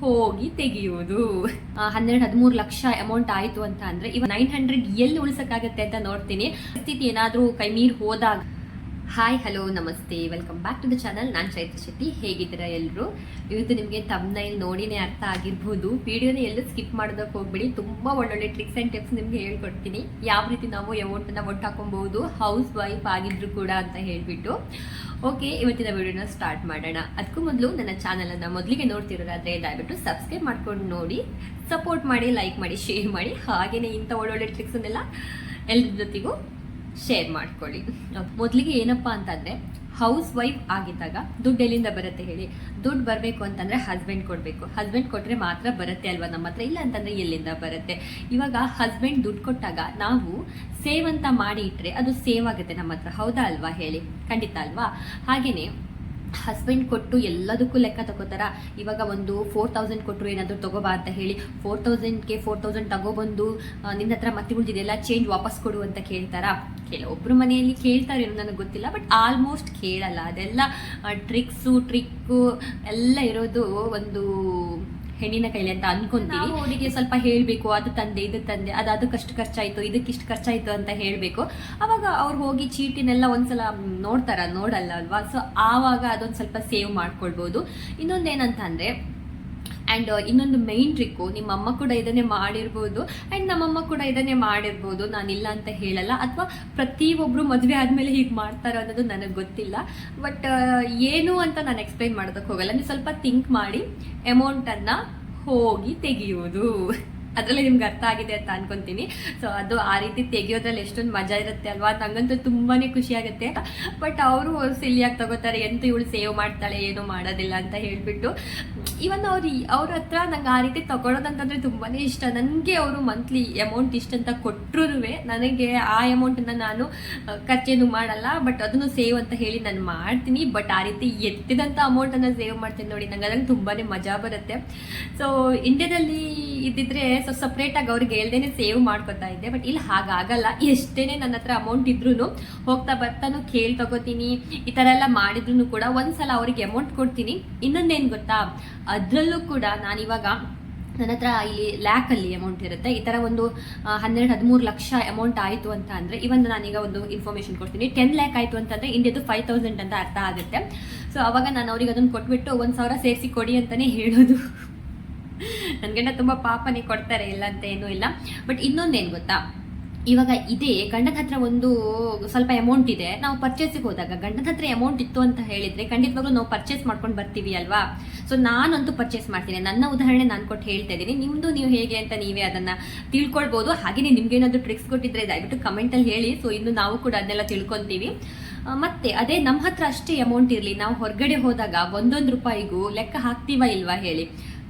ಹೋಗಿ ತೆಗೆಯುವುದು. ಹನ್ನೆರಡು ಹದಿಮೂರು ಲಕ್ಷ ಅಮೌಂಟ್ ಆಯಿತು ಅಂತ ಅಂದ್ರೆ ಇವಾಗ ನೈನ್ ಹಂಡ್ರೆಡ್ ಎಲ್ಲಿ ಉಳಿಸಕ್ಕಾಗತ್ತೆ ಅಂತ ನೋಡ್ತೀನಿ. ಪರಿಸ್ಥಿತಿ ಏನಾದರೂ ಕೈ ಮೀರಿ ಹೋದಾಗ. ಹಾಯ್ ಹಲೋ ನಮಸ್ತೆ. Welcome back to the channel ನಾನು ಚೈತ್ರ ಶೆಟ್ಟಿ. ಹೇಗಿದ್ದೀರಾ ಎಲ್ಲರೂ ಇವತ್ತು ನಿಮಗೆ ತಮ್ನೈಲ್ ನೋಡಿನೇ ಅರ್ಥ ಆಗಿರ್ಬೋದು. ವಿಡಿಯೋನ ಎಲ್ಲೂ ಸ್ಕಿಪ್ ಮಾಡೋದಕ್ಕೆ ಹೋಗ್ಬಿಡಿ. ತುಂಬ ಒಳ್ಳೊಳ್ಳೆ ಟ್ರಿಕ್ಸ್ ಆ್ಯಂಡ್ ಟಿಪ್ಸ್ ನಿಮಗೆ ಹೇಳ್ಕೊಡ್ತೀನಿ. ಯಾವ ರೀತಿ ನಾವು ಅಮೌಂಟನ್ನು ಒಟ್ಟು ಹಾಕೊಬಹುದು ಹೌಸ್ ವೈಫ್ ಆಗಿದ್ರು ಕೂಡ ಅಂತ ಹೇಳಿಬಿಟ್ಟು. ಓಕೆ, ಇವತ್ತಿನ ವಿಡಿಯೋನ ಸ್ಟಾರ್ಟ್ ಮಾಡೋಣ. ಅದಕ್ಕೂ ಮೊದಲು ನನ್ನ ಚಾನಲನ್ನು ಮೊದಲಿಗೆ ನೋಡ್ತಿರೋದಾದ್ರೆ ದಯವಿಟ್ಟು ಸಬ್ಸ್ಕ್ರೈಬ್ ಮಾಡ್ಕೊಂಡು ನೋಡಿ ಸಪೋರ್ಟ್ ಮಾಡಿ ಲೈಕ್ ಮಾಡಿ ಶೇರ್ ಮಾಡಿ. ಹಾಗೆಯೇ ಇಂಥ ಒಳ್ಳೊಳ್ಳೆ ಟ್ರಿಕ್ಸನ್ನೆಲ್ಲ ಎಲ್ಲರ ಜೊತೆಗೂ ಶೇರ್ ಮಾಡ್ಕೊಳ್ಳಿ. ಮೊದಲಿಗೆ ಏನಪ್ಪಾ ಅಂತಂದ್ರೆ ಹೌಸ್ ವೈಫ್ ಆಗಿದ್ದಾಗ ದುಡ್ಡು ಎಲ್ಲಿಂದ ಬರುತ್ತೆ ಹೇಳಿ? ದುಡ್ಡು ಬರಬೇಕು ಅಂತಂದ್ರೆ ಹಸ್ಬೆಂಡ್ ಕೊಡಬೇಕು. ಹಸ್ಬೆಂಡ್ ಕೊಟ್ಟರೆ ಮಾತ್ರ ಬರುತ್ತೆ ಅಲ್ವಾ ನಮ್ಮ ಹತ್ರ? ಇಲ್ಲ ಅಂತಂದ್ರೆ ಎಲ್ಲಿಂದ ಬರುತ್ತೆ? ಇವಾಗ ಹಸ್ಬೆಂಡ್ ದುಡ್ಡು ಕೊಟ್ಟಾಗ ನಾವು ಸೇವ್ ಅಂತ ಮಾಡಿ ಇಟ್ಟರೆ ಅದು ಸೇವ್ ಆಗುತ್ತೆ ನಮ್ಮ ಹತ್ರ. ಹೌದಾ ಅಲ್ವಾ ಹೇಳಿ? ಖಂಡಿತ ಅಲ್ವಾ? ಹಾಗೆಯೇ ಹಸ್ಬೆಂಡ್ ಕೊಟ್ಟು ಎಲ್ಲದಕ್ಕೂ ಲೆಕ್ಕ ತಗೋತಾರ. ಇವಾಗ ಒಂದು ಫೋರ್ ತೌಸಂಡ್ ಕೊಟ್ಟರು ಏನಾದರೂ ತಗೋಬಾ ಅಂತ ಹೇಳಿ ಫೋರ್ ತೌಸಂಡ್ಗೆ ಫೋರ್ ತೌಸಂಡ್ ತಗೋಬಂದು ನಿನ್ನ ಹತ್ರ ಮತ್ತೆ ಉಳಿದಿದೆಲ್ಲ ಚೇಂಜ್ ವಾಪಸ್ ಕೊಡು ಅಂತ ಕೇಳ್ತಾರಾ? ಕೆಲವೊಬ್ರು ಮನೆಯಲ್ಲಿ ಕೇಳ್ತಾರೆ ನನಗೆ ಗೊತ್ತಿಲ್ಲ ಬಟ್ ಆಲ್ಮೋಸ್ಟ್ ಕೇಳಲ್ಲ. ಅದೆಲ್ಲ ಟ್ರಿಕ್ಸು ಟ್ರಿಕ್ಕು ಎಲ್ಲ ಇರೋದು ಒಂದು ಹೆಣ್ಣಿನ ಕೈಲಿ ಅಂತ ಅನ್ಕೊಂತೀವಿ ಅವರಿಗೆ ಸ್ವಲ್ಪ ಹೇಳಬೇಕು ಅದು ತಂದೆ ಇದು ತಂದೆ ಅದು ಅದಕ್ಕಷ್ಟು ಖರ್ಚಾಯ್ತು ಇದಕ್ಕಿಷ್ಟು ಖರ್ಚಾಯ್ತು ಅಂತ ಹೇಳಬೇಕು. ಅವಾಗ ಅವ್ರು ಹೋಗಿ ಚೀಟಿನೆಲ್ಲ ಒಂದ್ಸಲ ನೋಡ್ತಾರ ನೋಡಲ್ಲ ಅಲ್ವಾ? ಸೊ ಆವಾಗ ಅದೊಂದು ಸ್ವಲ್ಪ ಸೇವ್ ಮಾಡ್ಕೊಳ್ಬೋದು. ಇನ್ನೊಂದೇನಂತ ಅಂದ್ರೆ ಆ್ಯಂಡ್ ಇನ್ನೊಂದು ಮೈನ್ ಟ್ರಿಕ್ಕು ನಿಮ್ಮ ಅಮ್ಮ ಕೂಡ ಇದನ್ನೇ ಮಾಡಿರ್ಬೋದು. ಆ್ಯಂಡ್ ನಮ್ಮಮ್ಮ ಕೂಡ ಇದನ್ನೇ ಮಾಡಿರ್ಬೋದು. ನಾನಿಲ್ಲ ಅಂತ ಹೇಳಲ್ಲ. ಅಥವಾ ಪ್ರತಿಯೊಬ್ಬರು ಮದುವೆ ಆದಮೇಲೆ ಹೀಗೆ ಮಾಡ್ತಾರೋ ಅನ್ನೋದು ನನಗೆ ಗೊತ್ತಿಲ್ಲ. ಬಟ್ ಏನು ಅಂತ ನಾನು ಎಕ್ಸ್ಪ್ಲೈನ್ ಮಾಡೋದಕ್ಕೆ ಹೋಗಲ್ಲ. ನೀವು ಸ್ವಲ್ಪ ಥಿಂಕ್ ಮಾಡಿ ಅಮೌಂಟನ್ನು ಹೋಗಿ ತೆಗೆಯುವುದು ಅದರಲ್ಲಿ ನಿಮ್ಗೆ ಅರ್ಥ ಆಗಿದೆ ಅಂತ ಅನ್ಕೊಂತೀನಿ. ಸೊ ಅದು ಆ ರೀತಿ ತೆಗಿಯೋದ್ರಲ್ಲಿ ಎಷ್ಟೊಂದು ಮಜಾ ಇರುತ್ತೆ ಅಲ್ವಾ? ನಂಗಂತೂ ತುಂಬಾನೇ ಖುಷಿ ಆಗುತ್ತೆ. ಬಟ್ ಅವರು ಸಿಲಿಯಾಗಿ ತಗೋತಾರೆ, ಎಂತ ಇವಳು ಸೇವ್ ಮಾಡ್ತಾಳೆ, ಏನು ಮಾಡೋದಿಲ್ಲ ಅಂತ ಹೇಳ್ಬಿಟ್ಟು. ಇವನ್ ಅವ್ರು ಅವ್ರ ಹತ್ರ ನಂಗೆ ಆ ರೀತಿ ತಗೊಳೋದಂತಂದ್ರೆ ತುಂಬಾನೇ ಇಷ್ಟ. ನನಗೆ ಅವರು ಮಂತ್ಲಿ ಅಮೌಂಟ್ ಇಷ್ಟಂತ ಕೊಟ್ಟರು ನನಗೆ ಆ ಅಮೌಂಟನ್ನು ನಾನು ಖರ್ಚೇನು ಮಾಡಲ್ಲ. ಬಟ್ ಅದನ್ನು ಸೇವ್ ಅಂತ ಹೇಳಿ ನಾನು ಮಾಡ್ತೀನಿ. ಬಟ್ ಆ ರೀತಿ ಎತ್ತಿದಂಥ ಅಮೌಂಟನ್ನು ಸೇವ್ ಮಾಡ್ತೀನಿ ನೋಡಿ. ನಂಗೆ ಅದ್ರಲ್ಲಿ ತುಂಬಾನೇ ಮಜಾ ಬರುತ್ತೆ. ಸೊ ಇಂಡಿಯಾದಲ್ಲಿ ಇದ್ದಿದ್ರೆ ಸೊ ಸಪ್ರೇಟಾಗಿ ಅವ್ರಿಗೆ ಹೇಳ್ದೇನೆ ಸೇವ್ ಮಾಡ್ಕೊತಾ ಇದ್ದೆ. ಬಟ್ ಇಲ್ಲಿ, ಹಾಗಾಗಲ್ಲ. ಎಷ್ಟೇನೆ ನನ್ನ ಹತ್ರ ಅಮೌಂಟ್ ಇದ್ರೂ ಹೋಗ್ತಾ ಬರ್ತಾನು, ಕೇಳಿ ತಗೋತೀನಿ. ಈ ಥರ ಎಲ್ಲ ಮಾಡಿದ್ರು ಕೂಡ ಒಂದ್ಸಲ ಅವ್ರಿಗೆ ಅಮೌಂಟ್ ಕೊಡ್ತೀನಿ. ಇನ್ನೊಂದೇನು ಗೊತ್ತಾ? ಅದರಲ್ಲೂ ಕೂಡ ನಾನಿವಾಗ ನನ್ನ ಹತ್ರ ಇಲ್ಲಿ ಲ್ಯಾಕಲ್ಲಿ ಅಮೌಂಟ್ ಇರುತ್ತೆ. ಈ ಥರ ಒಂದು ಹನ್ನೆರಡು, ಹದಿಮೂರು ಲಕ್ಷ ಅಮೌಂಟ್ ಆಯಿತು ಅಂತ ಅಂದರೆ ಇವನ್ ನಾನೀಗ ಒಂದು ಇನ್ಫಾರ್ಮೇಷನ್ ಕೊಡ್ತೀನಿ. ಟೆನ್ ಲ್ಯಾಕ್ ಆಯಿತು ಅಂತಂದರೆ ಇಂಡಿಯಾದು ಫೈವ್ ತೌಸಂಡ್ ಅಂತ ಅರ್ಥ ಆಗುತ್ತೆ. ಸೊ ಅವಾಗ ನಾನು ಅವ್ರಿಗೆ ಅದನ್ನು ಕೊಟ್ಬಿಟ್ಟು ಒಂದು ಸಾವಿರ ಸೇರಿಸಿ ಕೊಡಿ ಅಂತಲೇ ಹೇಳೋದು. ನನ್ನ ಗಂಡ ತುಂಬ ಪಾಪನೇ ಕೊಡ್ತಾರೆ ಇಲ್ಲ ಅಂತ ಏನೂ ಇಲ್ಲ. ಬಟ್ ಇನ್ನೊಂದೇನು ಗೊತ್ತಾ? ಇವಾಗ ಇದೇ ಗಂಡನ ಹತ್ರ ಒಂದು ಸ್ವಲ್ಪ ಅಮೌಂಟ್ ಇದೆ. ನಾವು ಪರ್ಚೇಸಿಗೆ ಹೋದಾಗ ಗಂಡನ ಹತ್ರ ಅಮೌಂಟ್ ಇತ್ತು ಅಂತ ಹೇಳಿದ್ರೆ ಖಂಡಿತವಾಗ್ಲೂ ನಾವು ಪರ್ಚೇಸ್ ಮಾಡ್ಕೊಂಡು ಬರ್ತೀವಿ ಅಲ್ವಾ? ಸೊ ನಾನಂತೂ ಪರ್ಚೇಸ್ ಮಾಡ್ತೀನಿ. ನನ್ನ ಉದಾಹರಣೆ ನಾನು ಕೊಟ್ಟು ಹೇಳ್ತಾ ಇದ್ದೀನಿ. ನಿಮ್ಮದು ನೀವು ಹೇಗೆ ಅಂತ ನೀವೇ ಅದನ್ನ ತಿಳ್ಕೊಳ್ಬೋದು. ಹಾಗೆಯೇ ನಿಮ್ಗೇನಾದ್ರು ಟ್ರಿಕ್ಸ್ ಕೊಟ್ಟಿದ್ರೆ ದಯವಿಟ್ಟು ಕಮೆಂಟಲ್ಲಿ ಹೇಳಿ. ಸೊ ಇನ್ನು ನಾವು ಕೂಡ ಅದನ್ನೆಲ್ಲ ತಿಳ್ಕೊತೀವಿ. ಮತ್ತೆ ಅದೇ ನಮ್ಮ ಹತ್ರ ಅಷ್ಟೇ ಅಮೌಂಟ್ ಇರಲಿ. ನಾವು ಹೊರಗಡೆ ಹೋದಾಗ ಒಂದೊಂದು ರೂಪಾಯಿಗೂ ಲೆಕ್ಕ ಹಾಕ್ತೀವಾ ಇಲ್ವಾ ಹೇಳಿ?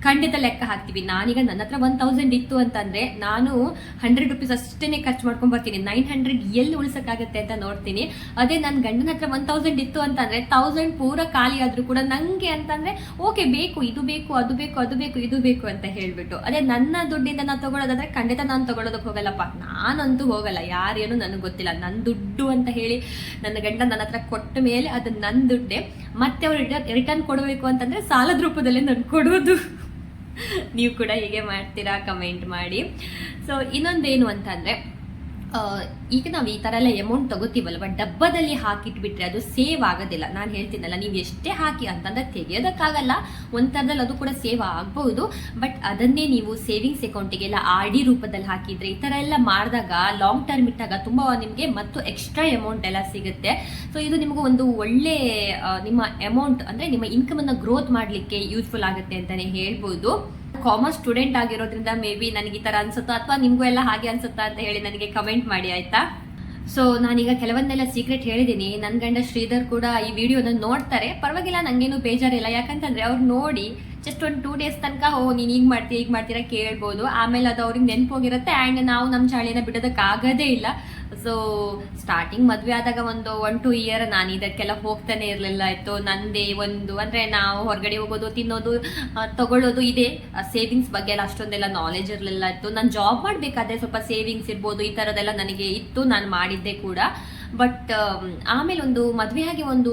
ಖಂಡಿತ ಲೆಕ್ಕ ಹಾಕ್ತೀವಿ. ನಾನೀಗ ನನ್ನ ಹತ್ರ ಒನ್ ತೌಸಂಡ್ ಇತ್ತು ಅಂತಂದ್ರೆ ನಾನು ಹಂಡ್ರೆಡ್ ರುಪೀಸ್ ಅಷ್ಟೇನೆ ಖರ್ಚು ಮಾಡ್ಕೊಂಡು ಬರ್ತೀನಿ. ನೈನ್ ಹಂಡ್ರೆಡ್ ಎಲ್ಲಿ ಉಳಿಸಕ್ಕಾಗತ್ತೆ ಅಂತ ನೋಡ್ತೀನಿ. ಅದೇ ನನ್ನ ಗಂಡನ ಹತ್ರ ಒನ್ ತೌಸಂಡ್ ಇತ್ತು ಅಂತಂದ್ರೆ ತೌಸಂಡ್ ಪೂರ ಖಾಲಿ ಆದ್ರೂ ಕೂಡ ನಂಗೆ ಅಂತಂದ್ರೆ, ಓಕೆ, ಬೇಕು, ಇದು ಬೇಕು, ಅದು ಬೇಕು ಅದು ಬೇಕು, ಇದು ಬೇಕು ಅಂತ ಹೇಳ್ಬಿಟ್ಟು. ಅದೇ ನನ್ನ ದುಡ್ಡಿಂದ ನಾನು ತಗೊಳ್ಳೋದಾದ್ರೆ ಖಂಡಿತ ನಾನು ತಗೊಳ್ಳೋದಕ್ಕೆ ಹೋಗಲ್ಲಪ್ಪ. ನಾನಂತೂ ಹೋಗಲ್ಲ. ಯಾರೇನು ನನಗೆ ಗೊತ್ತಿಲ್ಲ. ನನ್ನ ದುಡ್ಡು ಅಂತ ಹೇಳಿ ನನ್ನ ಗಂಡ ನನ್ನ ಹತ್ರ ಕೊಟ್ಟ ಮೇಲೆ ಅದು ನನ್ನ ದುಡ್ಡೆ. ಮತ್ತೆ ಅವ್ರು ರಿಟರ್ನ್ ಕೊಡಬೇಕು ಅಂತಂದ್ರೆ ಸಾಲದ ರೂಪದಲ್ಲಿ ನಾನು ಕೊಡೋದು. ನೀವು ಕೂಡ ಹೀಗೆ ಮಾಡ್ತೀರಾ ಕಮೆಂಟ್ ಮಾಡಿ. ಸೊ ಇನ್ನೊಂದೇನು ಅಂತಂದ್ರೆ ಈಗ ನಾವು ಈ ಥರ ಎಲ್ಲ ಅಮೌಂಟ್ ತಗೋತೀವಲ್ವ? ಡಬ್ಬದಲ್ಲಿ ಹಾಕಿಟ್ಬಿಟ್ರೆ ಅದು ಸೇವ್ ಆಗೋದಿಲ್ಲ. ನಾನು ಹೇಳ್ತೀನಲ್ಲ, ನೀವು ಎಷ್ಟೇ ಹಾಕಿ ಅಂತಂದ್ರೆ ತೆಗೆಯೋದಕ್ಕಾಗಲ್ಲ. ಒಂದು ಥರದಲ್ಲಿ ಅದು ಕೂಡ ಸೇವ್ ಆಗ್ಬಹುದು. ಬಟ್ ಅದನ್ನೇ ನೀವು ಸೇವಿಂಗ್ಸ್ ಅಕೌಂಟಿಗೆಲ್ಲ ಆರ್ ಡಿ ರೂಪದಲ್ಲಿ ಹಾಕಿದ್ರೆ, ಈ ತರ ಎಲ್ಲ ಮಾಡಿದಾಗ ಲಾಂಗ್ ಟರ್ಮ್ ಇಟ್ಟಾಗ ತುಂಬ ನಿಮಗೆ ಮತ್ತು ಎಕ್ಸ್ಟ್ರಾ ಅಮೌಂಟ್ ಎಲ್ಲ ಸಿಗುತ್ತೆ. ಸೊ ಇದು ನಿಮಗೆ ಒಂದು ಒಳ್ಳೆ ನಿಮ್ಮ ಅಮೌಂಟ್ ಅಂದರೆ ನಿಮ್ಮ ಇನ್ಕಮನ್ನು ಗ್ರೋತ್ ಮಾಡಲಿಕ್ಕೆ ಯೂಸ್ಫುಲ್ ಆಗುತ್ತೆ ಅಂತಲೇ ಹೇಳ್ಬೋದು. ಕಾಮರ್ಸ್ ಸ್ಟೂಡೆಂಟ್ ಆಗಿರೋದ್ರಿಂದ ಮೇ ಬಿ ನನಗೆ ಈ ಥರ ಅನ್ಸುತ್ತಾ ಅಥವಾ ನಿಮಗೂ ಎಲ್ಲ ಹಾಗೆ ಅನ್ಸುತ್ತಾ ಅಂತ ಹೇಳಿ ನನಗೆ ಕಮೆಂಟ್ ಮಾಡಿ, ಆಯ್ತಾ? ಸೊ ನಾನೀಗ ಕೆಲವೊಂದೆಲ್ಲ ಸೀಕ್ರೆಟ್ ಹೇಳಿದ್ದೀನಿ ನನ್ನ ಗಂಡ ಶ್ರೀಧರ್ ಕೂಡ ಈ ವಿಡಿಯೋನ ನೋಡ್ತಾರೆ. ಪರವಾಗಿಲ್ಲ ನನಗೇನು ಬೇಜಾರಿಲ್ಲ. ಯಾಕಂತಂದ್ರೆ ಅವ್ರು ನೋಡಿ ಜಸ್ಟ್ ಒಂದು ಟೂ ಡೇಸ್ ತನಕ, ಓ, ನೀನು ಈಗ ಮಾಡ್ತೀಯ ಈಗ ಮಾಡ್ತೀರಾ ಕೇಳ್ಬೋದು. ಆಮೇಲೆ ಅದು ಅವ್ರಿಗೆ ನೆನಪೋಗಿರುತ್ತೆ ಆ್ಯಂಡ್ ನಾವು ನಮ್ಮ ಚಾಳಿನ ಬಿಡೋದಕ್ಕಾಗೋದೇ ಇಲ್ಲ. ಸೊ ಸ್ಟಾರ್ಟಿಂಗ್ ಮದುವೆ ಆದಾಗ ಒಂದು ಒನ್ ಟು ಇಯರ್ ನಾನು ಇದಕ್ಕೆಲ್ಲ ಹೋಗ್ತಾನೆ ಇರಲಿಲ್ಲ. ಆಯಿತು, ನಂದೇ ಒಂದು, ಅಂದರೆ ನಾವು ಹೊರಗಡೆ ಹೋಗೋದು, ತಿನ್ನೋದು ತಗೊಳ್ಳೋದು ಇದೆ. ಸೇವಿಂಗ್ಸ್ ಬಗ್ಗೆ ಎಲ್ಲ ಅಷ್ಟೊಂದೆಲ್ಲ ನಾಲೆಜ್ ಇರಲಿಲ್ಲ. ಇತ್ತು ನಾನು ಜಾಬ್ ಮಾಡಬೇಕಾದ್ರೆ ಸ್ವಲ್ಪ ಸೇವಿಂಗ್ಸ್ ಇರ್ಬೋದು, ಈ ಥರದ್ದೆಲ್ಲ ನನಗೆ ಇತ್ತು, ನಾನು ಮಾಡಿದ್ದೆ ಕೂಡ. ಬಟ್ ಆಮೇಲೆ ಒಂದು ಮದುವೆ ಆಗಿ ಒಂದು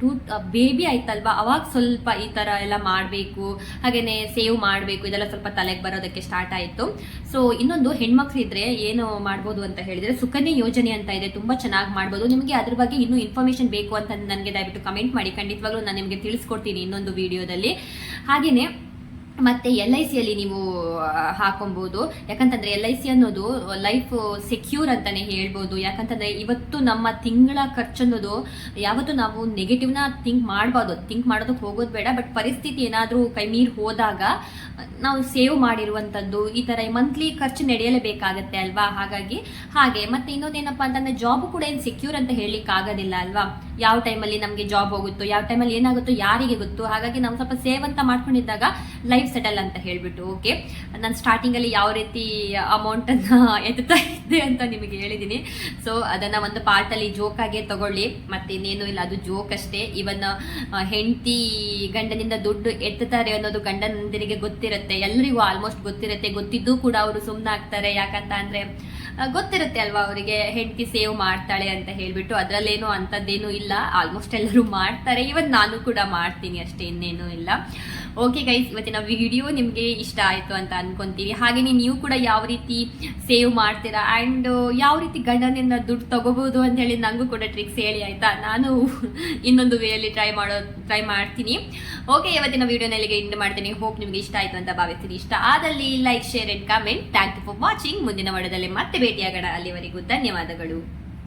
ಟೂ ಬೇಬಿ ಆಯ್ತಲ್ವಾ? ಅವಾಗ ಸ್ವಲ್ಪ ಈ ಥರ ಎಲ್ಲ ಮಾಡಬೇಕು ಹಾಗೆಯೇ ಸೇವ್ ಮಾಡಬೇಕು, ಇದೆಲ್ಲ ಸ್ವಲ್ಪ ತಲೆಗೆ ಬರೋದಕ್ಕೆ ಸ್ಟಾರ್ಟ್ ಆಯಿತು. ಸೊ ಇನ್ನೊಂದು ಹೆಣ್ಮಕ್ಳು ಇದ್ರೆ ಏನು ಮಾಡ್ಬೋದು ಅಂತ ಹೇಳಿದ್ರೆ, ಸುಕನ್ಯಾ ಯೋಜನೆ ಅಂತ ಇದೆ, ತುಂಬಾ ಚೆನ್ನಾಗಿ ಮಾಡ್ಬೋದು. ನಿಮಗೆ ಅದ್ರ ಬಗ್ಗೆ ಇನ್ನೂ ಇನ್ಫಾರ್ಮೇಷನ್ ಬೇಕು ಅಂತ ನನಗೆ ದಯವಿಟ್ಟು ಕಮೆಂಟ್ ಮಾಡಿ. ಖಂಡಿತವಾಗ್ಲೂ ನಾನು ನಿಮಗೆ ತಿಳಿಸ್ಕೊಡ್ತೀನಿ ಇನ್ನೊಂದು ವಿಡಿಯೋದಲ್ಲಿ ಹಾಗೆಯೇ ಮತ್ತೆ ಎಲ್ ಐ ಸಿಯಲ್ಲಿ ನೀವು ಹಾಕೊಬಹುದು ಯಾಕಂತಂದ್ರೆ ಎಲ್ ಐ ಸಿ ಅನ್ನೋದು ಲೈಫ್ ಸೆಕ್ಯೂರ್ ಅಂತಾನೆ ಹೇಳ್ಬೋದು. ಯಾಕಂತಂದ್ರೆ ಇವತ್ತು ನಮ್ಮ ತಿಂಗಳ ಖರ್ಚು ಅನ್ನೋದು, ಯಾವತ್ತು ನಾವು ನೆಗೆಟಿವ್ನ ಥಿಂಕ್ ಮಾಡಬಾರ್ದು. ಥಿಂಕ್ ಮಾಡೋದಕ್ಕೆ ಹೋಗೋದು ಬೇಡ. ಬಟ್ ಪರಿಸ್ಥಿತಿ ಏನಾದರೂ ಕೈ ಮೀರಿ ಹೋದಾಗ, ನಾವು ಸೇವ್ ಮಾಡಿರುವಂಥದ್ದು ಈ ಥರ ಮಂತ್ಲಿ ಖರ್ಚು ನಡೆಯಲೇಬೇಕಾಗತ್ತೆ ಅಲ್ವಾ? ಹಾಗಾಗಿ ಹಾಗೆ. ಮತ್ತೆ ಇನ್ನೊಂದೇನಪ್ಪ ಅಂತಂದ್ರೆ ಜಾಬ್ ಕೂಡ ಏನು ಸೆಕ್ಯೂರ್ ಅಂತ ಹೇಳಲಿಕ್ಕೆ ಆಗೋದಿಲ್ಲ ಅಲ್ವಾ? ಯಾವ ಟೈಮಲ್ಲಿ ನಮಗೆ ಜಾಬ್ ಹೋಗುತ್ತೋ, ಯಾವ ಟೈಮಲ್ಲಿ ಏನಾಗುತ್ತೋ ಯಾರಿಗೆ ಗೊತ್ತು, ಹಾಗಾಗಿ ನಾವು ಸ್ವಲ್ಪ ಸೇವ್ ಅಂತ ಮಾಡ್ಕೊಂಡಿದ್ದಾಗ ಲೈಫ್ ಸೆಟಲ್ ಅಂತ ಹೇಳಿಬಿಟ್ಟು ಓಕೆ ನಾನು ಸ್ಟಾರ್ಟಿಂಗಲ್ಲಿ ಯಾವ ರೀತಿ ಅಮೌಂಟನ್ನು ಎತ್ತಾ ಇದ್ದೆ ಅಂತ ನಿಮಗೆ ಹೇಳಿದ್ದೀನಿ ಸೊ ಅದನ್ನು ಒಂದು ಪಾರ್ಟಲ್ಲಿ ಜೋಕಾಗೆ ತಗೊಳ್ಳಿ. ಮತ್ತೆ ಇನ್ನೇನು ಇಲ್ಲ, ಅದು ಜೋಕ್ ಅಷ್ಟೇ. ಇವನ್ ಹೆಂಡತಿ ಗಂಡನಿಂದ ದುಡ್ಡು ಎತ್ತುತ್ತಾರೆ ಅನ್ನೋದು ಗಂಡನಂದಿರಿಗೆ ಗೊತ್ತಿರುತ್ತೆ. ಎಲ್ಲರಿಗೂ ಆಲ್ಮೋಸ್ಟ್ ಗೊತ್ತಿರುತ್ತೆ. ಗೊತ್ತಿದ್ದು ಕೂಡ ಅವರು ಸುಮ್ಮನಾಗ್ತಾರೆ ಯಾಕಂತ ಅಂದರೆ ಗೊತ್ತಿರುತ್ತೆ ಅಲ್ವಾ ಅವರಿಗೆ ಹೆಂಡತಿ ಸೇವ್ ಮಾಡ್ತಾಳೆ ಅಂತ ಹೇಳಿಬಿಟ್ಟು ಅದರಲ್ಲೇನು ಅಂಥದ್ದೇನು ಇಲ್ಲ. ಆಲ್ಮೋಸ್ಟ್ ಎಲ್ಲರೂ ಮಾಡ್ತಾರೆ. ಇವತ್ತು ನಾನು ಕೂಡ ಮಾಡ್ತೀನಿ ಅಷ್ಟೇ, ಇನ್ನೇನು ಇಲ್ಲ. ಓಕೆ ಗೈಸ್ ಇವತ್ತಿನ ವಿಡಿಯೋ ನಿಮಗೆ ಇಷ್ಟ ಆಯಿತು ಅಂತ ಅನ್ಕೊಂತೀವಿ. ಹಾಗೆಯೇ ನೀವು ಕೂಡ ಯಾವ ರೀತಿ ಸೇವ್ ಮಾಡ್ತೀರಾ ಆ್ಯಂಡ್ ಯಾವ ರೀತಿ ಗಂಡನಿಂದ ದುಡ್ಡು ತೊಗೋಬೋದು ಅಂತ ಹೇಳಿ ನನಗೂ ಕೂಡ ಟ್ರಿಕ್ಸ್ ಹೇಳಿ ಆಯಿತಾ? ನಾನು ಇನ್ನೊಂದು ವೇಯಲ್ಲಿ ಟ್ರೈ ಮಾಡೋ ಟ್ರೈ ಮಾಡ್ತೀನಿ. ಓಕೆ ಇವತ್ತಿನ ವಿಡಿಯೋನಲ್ಲಿಗೆ ಇಂಡ್ ಮಾಡ್ತೀನಿ. ಹೋಪ್ ನಿಮಗೆ ಇಷ್ಟ ಆಯಿತು ಅಂತ ಭಾವಿಸ್ತೀನಿ. ಇಷ್ಟ ಆದಲ್ಲಿ like share and comment thank you for watching ಮುಂದಿನ ವಡದಲ್ಲೇ ಮತ್ತೆ ಭೇಟಿಯಾಗೋಣ. ಅಲ್ಲಿವರೆಗೂ ಧನ್ಯವಾದಗಳು.